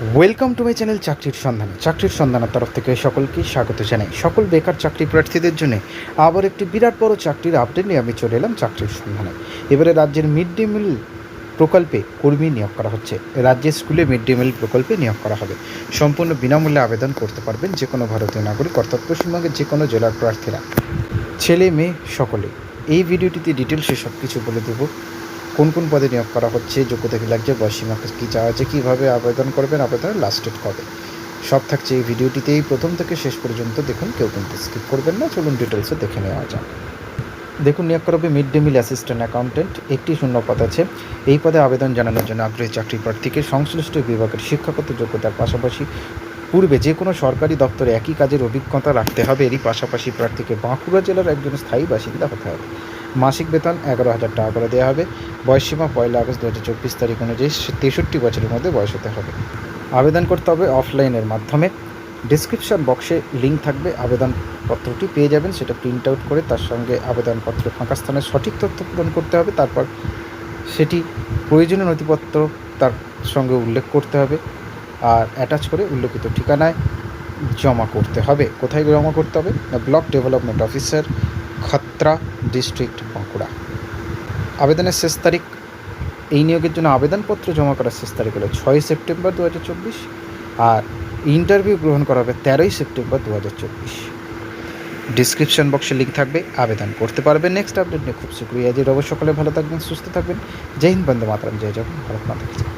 Welcome to my channel চাকরির সন্ধান চাকরির সন্ধানের তরফ থেকে সকলকে স্বাগত জানাই। সকল বেকার চাকরি প্রার্থীদের জন্য আবার একটি বিরাট বড় চাকরির আপডেট নিয়ে আমি চলে এলাম চাকরির সন্ধানে এবারে রাজ্যের মিড ডে মিল প্রকল্পে কর্মী নিয়োগ করা হচ্ছে। রাজ্যের স্কুলে মিড ডে মিল প্রকল্পে নিয়োগ করা হবে। সম্পূর্ণ বিনামূল্যে আবেদন করতে পারবেন যে কোনো ভারতীয় নাগরিক, অর্থাৎ পশ্চিমবঙ্গের যে কোনো জেলার প্রার্থীরা। ছেলে, মেয়ে, সকলে, এই ভিডিওটিতে ডিটেলসে সব কিছু বলে দেবো। কোন কোন পদে নিয়োগ করা হচ্ছে, যোগ্যতা কী লাগছে বয়সীমা কী চাওয়া আছে, কীভাবে আবেদন করবেন, আবেদনের লাস্ট ডেট কবে? সব থাকছে এই ভিডিওটিতেই। প্রথম থেকে শেষ পর্যন্ত দেখুন, কেউ কিন্তু স্কিপ করবেন না। চলুন ডিটেলসে দেখে নেওয়া যাক। দেখুন, নিয়োগ করা হবে mid day meal assistant accountant একটি শূন্য পদ আছে। এই পদে আবেদন জানানোর জন্য আগ্রহী চাকরি প্রার্থীকে সংশ্লিষ্ট বিভাগের শিক্ষাগত যোগ্যতার পাশাপাশি পূর্বে যে কোনো সরকারি দপ্তরে একই কাজের অভিজ্ঞতা রাখতে হবে। এরই পাশাপাশি প্রার্থীকে বাঁকুড়া জেলার একজন স্থায়ী বাসিন্দা হতে হবে। মাসিক বেতন এগারো হাজার টাকা করে দেওয়া হবে। বয়সসীমা পয়লা আগস্ট দু হাজার চব্বিশ তারিখ অনুযায়ী তেষট্টি বছরের মধ্যে বয়স হতে হবে। আবেদন করতে হবে অফলাইনের মাধ্যমে। ডিসক্রিপশন বক্সে লিঙ্ক থাকবে। আবেদনপত্রটি পেয়ে যাবেন। সেটা প্রিন্ট আউট করে তার সঙ্গে আবেদনপত্র ফাঁকা স্থানের সঠিক তথ্য পূরণ করতে হবে। তারপর সেটি প্রয়োজনীয় নথিপত্র তার সঙ্গে উল্লেখ করতে হবে আর অ্যাটাচ করে উল্লেখিত ঠিকানায় জমা করতে হবে। কোথায় জমা করতে হবে? না block development officer Khatra district Bankura. আবেদনের শেষ তারিখ, এই নিয়োগের জন্য আবেদনপত্র জমা করার শেষ তারিখ হলো ছয় সেপ্টেম্বর দু আর ইন্টারভিউ গ্রহণ করা হবে তেরোই সেপ্টেম্বর দু হাজার চব্বিশ। ডিসক্রিপশন বক্সে লিঙ্ক থাকবে, আবেদন করতে পারবেন। নেক্সট আপডেট নিয়ে খুব শীঘ্রই আজের অবশ্য সকলে ভালো থাকবেন, সুস্থ থাকবেন। জয় হিন্দ, বন্দে মাতরম। জয় জগন ভারত মাতা।